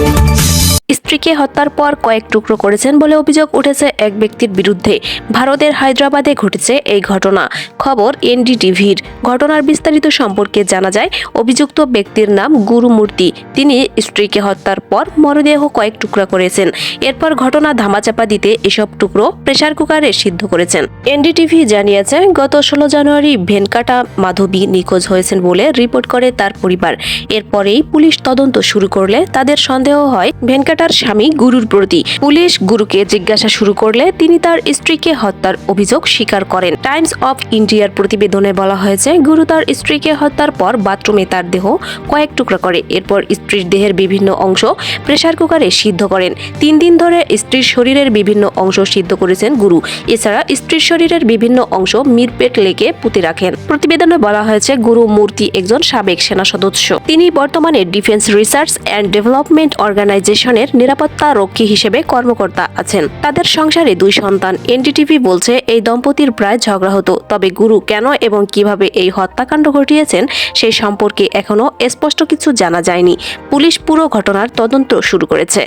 Thank you. স্ত্রীকে হত্যার পর কয়েক টুকরো করেছেন বলে অভিযোগ উঠেছে এক ব্যক্তির বিরুদ্ধে। ভারতের হায়দ্রাবাদে ঘটেছে এই ঘটনা। খবর এনডিটিভির। ঘটনার বিস্তারিত সম্পর্কে জানা যায়, অভিযুক্ত ব্যক্তির নাম গুরুমূর্তি। তিনি স্ত্রীকে হত্যার পর মরদেহ কয়েক টুকরা করেছেন। এরপর ঘটনা ধামাচাপা দিতে এসব টুকরো প্রেসার কুকারে সিদ্ধ করেছেন। এনডিটিভি জানিয়েছে, গত ষোলো জানুয়ারি ভেনকাটা মাধবী নিখোঁজ হয়েছেন বলে রিপোর্ট করে তার পরিবার। এরপরেই পুলিশ তদন্ত শুরু করলে তাদের সন্দেহ হয় ভেনকাটার স্বামী গুরুর প্রতি পুলিশ গুরুকে জিজ্ঞাসা শুরু করলে তিনি তার স্ত্রীকে হত্যার অভিযোগ স্বীকার করেন। টাইমস অফ ইন্ডিয়ার প্রতিবেদনে বলা হয়েছে, গুরু তার স্ত্রীকে হত্যার পর বাথরুমে তার দেহ কয়েক টুকরা করে, এরপর স্ত্রীর দেহের বিভিন্ন অংশ প্রেসার কুকারে সিদ্ধ করেন। তিন দিন ধরে স্ত্রীর শরীরের বিভিন্ন অংশ সিদ্ধ করেছেন গুরু। এছাড়া স্ত্রীর শরীরের বিভিন্ন অংশ মিরপেট লেকে পুঁতে রাখেন। প্রতিবেদনে বলা হয়েছে, গুরু মূর্তি একজন সাবেক সেনা সদস্য। তিনি বর্তমানে ডিফেন্স রিসার্চ অ্যান্ড ডেভেলপমেন্ট অর্গানাইজেশনের নিরাপত্তা রক্ষী হিসেবে কর্মকর্তা আছেন। তাদের সংসারে দুই সন্তান। এনডিটিভি বলছে, এই দম্পতির প্রায় ঝগড়া হতো। তবে গুরু কেন এবং কীভাবে এই হত্যাকাণ্ড ঘটিয়েছেন সেই সম্পর্কে এখনও স্পষ্ট কিছু জানা যায়নি। পুলিশ পুরো ঘটনার তদন্ত শুরু করেছে।